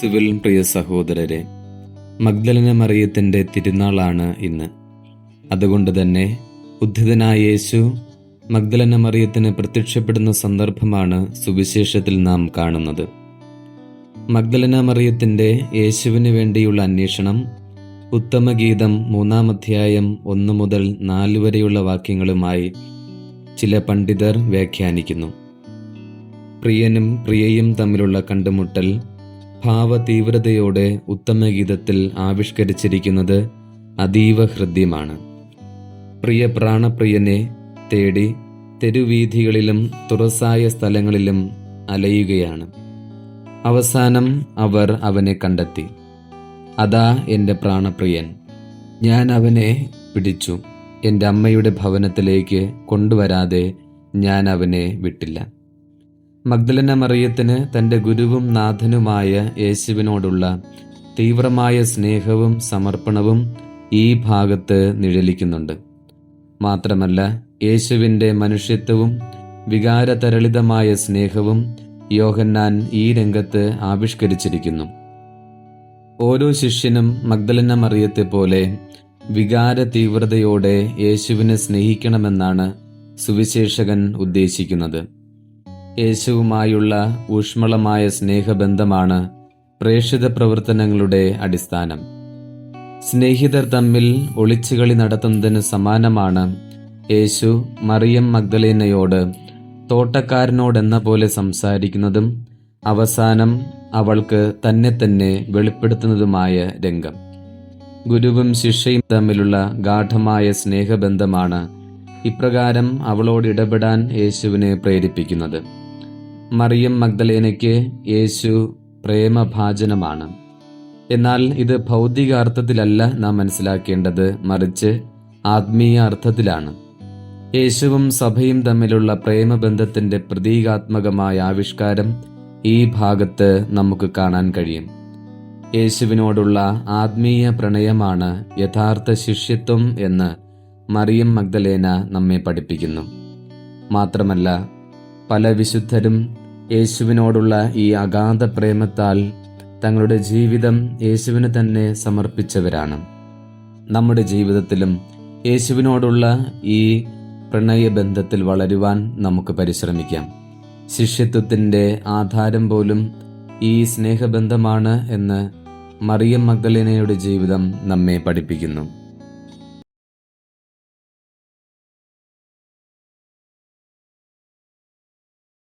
Civil പ്രിയ സഹോദരരെ മഗ്ദലന മറിയത്തിന്റെ തിരുനാളാണ് ഇന്ന്. അതുകൊണ്ട് തന്നെ ഉദ്ധിതനായ യേശു മഗ്ദലന മറിയത്തിന് പ്രത്യക്ഷപ്പെടുന്ന സന്ദർഭമാണ് സുവിശേഷത്തിൽ നാം കാണുന്നത്. മഗ്ദലന മറിയത്തിന്റെ യേശുവിന് വേണ്ടിയുള്ള അന്വേഷണം ഉത്തമഗീതം മൂന്നാം അധ്യായം ഒന്ന് മുതൽ നാല് വരെയുള്ള വാക്യങ്ങളുമായി ചില പണ്ഡിതർ വ്യാഖ്യാനിക്കുന്നു. പ്രിയനും പ്രിയയും തമ്മിലുള്ള കണ്ടുമുട്ടൽ ഭാവതീവ്രതയോടെ ഉത്തമഗീതത്തിൽ ആവിഷ്കരിച്ചിരിക്കുന്നത് അതീവ ഹൃദ്യമാണ്. പ്രിയ പ്രാണപ്രിയനെ തേടി തെരുവീഥികളിലും തുറസായ സ്ഥലങ്ങളിലും അലയുകയാണ്. അവസാനം അവർ അവനെ കണ്ടെത്തി. അതാ എന്റെ പ്രാണപ്രിയൻ. ഞാൻ അവനെ പിടിച്ചു. എന്റെ അമ്മയുടെ ഭവനത്തിലേക്ക് കൊണ്ടുവരാതെ ഞാൻ അവനെ വിട്ടില്ല. മഗ്ദലന മറിയത്തിന് തന്റെ ഗുരുവും നാഥനുമായ യേശുവിനോടുള്ള തീവ്രമായ സ്നേഹവും സമർപ്പണവും ഈ ഭാഗത്ത് നിഴലിക്കുന്നുണ്ട്. മാത്രമല്ല യേശുവിന്റെ മനുഷ്യത്വവും വികാരതരളിതമായ സ്നേഹവും യോഹന്നാൻ ഈ രംഗത്ത് ആവിഷ്കരിച്ചിരിക്കുന്നു. ഓരോ ശിഷ്യനും മഗ്ദലന മറിയത്തെ പോലെ വികാര തീവ്രതയോടെ യേശുവിനെ സ്നേഹിക്കണമെന്നാണ് സുവിശേഷകൻ ഉദ്ദേശിക്കുന്നത്. യേശുവുമായുള്ള ഊഷ്മളമായ സ്നേഹബന്ധമാണ് പ്രേക്ഷിത പ്രവർത്തനങ്ങളുടെ അടിസ്ഥാനം. സ്നേഹിതർ തമ്മിൽ ഒളിച്ചുകളി നടത്തുന്നതിന് സമാനമാണ് യേശു മറിയം മഗ്ദലേനയോട് തോട്ടക്കാരനോടെന്ന പോലെ സംസാരിക്കുന്നതും അവസാനം അവൾക്ക് തന്നെ തന്നെ വെളിപ്പെടുത്തുന്നതുമായ രംഗം. ഗുരുവും ശിഷ്യയും തമ്മിലുള്ള ഗാഠമായ സ്നേഹബന്ധമാണ് ഇപ്രകാരം അവളോട് ഇടപെടാൻ യേശുവിനെ പ്രേരിപ്പിക്കുന്നത്. മറിയം മഗ്ദലേനയ്ക്ക് യേശു പ്രേമഭാജനമാണ്. എന്നാൽ ഇത് ഭൗതിക അർത്ഥത്തിലല്ല നാം മനസ്സിലാക്കേണ്ടത് മറിച്ച് ആത്മീയ അർത്ഥത്തിലാണ്. യേശുവും സഭയും തമ്മിലുള്ള പ്രേമബന്ധത്തിന്റെ പ്രതീകാത്മകമായ ആവിഷ്കാരം ഈ ഭാഗത്ത് നമുക്ക് കാണാൻ കഴിയും. യേശുവിനോടുള്ള ആത്മീയ പ്രണയമാണ് യഥാർത്ഥ ശിഷ്യത്വം എന്ന് മറിയം മഗ്ദലേന നമ്മെ പഠിപ്പിക്കുന്നു. മാത്രമല്ല പല വിശുദ്ധരും യേശുവിനോടുള്ള ഈ അഗാധ പ്രേമത്താൽ തങ്ങളുടെ ജീവിതം യേശുവിന് തന്നെ സമർപ്പിച്ചവരാണ്. നമ്മുടെ ജീവിതത്തിലും യേശുവിനോടുള്ള ഈ പ്രണയബന്ധത്തിൽ വളരുവാൻ നമുക്ക് പരിശ്രമിക്കാം. ശിഷ്യത്വത്തിന്റെ ആധാരം പോലും ഈ സ്നേഹബന്ധമാണ് എന്ന് മറിയം മഗ്ദലേനയുടെ ജീവിതം നമ്മെ പഠിപ്പിക്കുന്നു.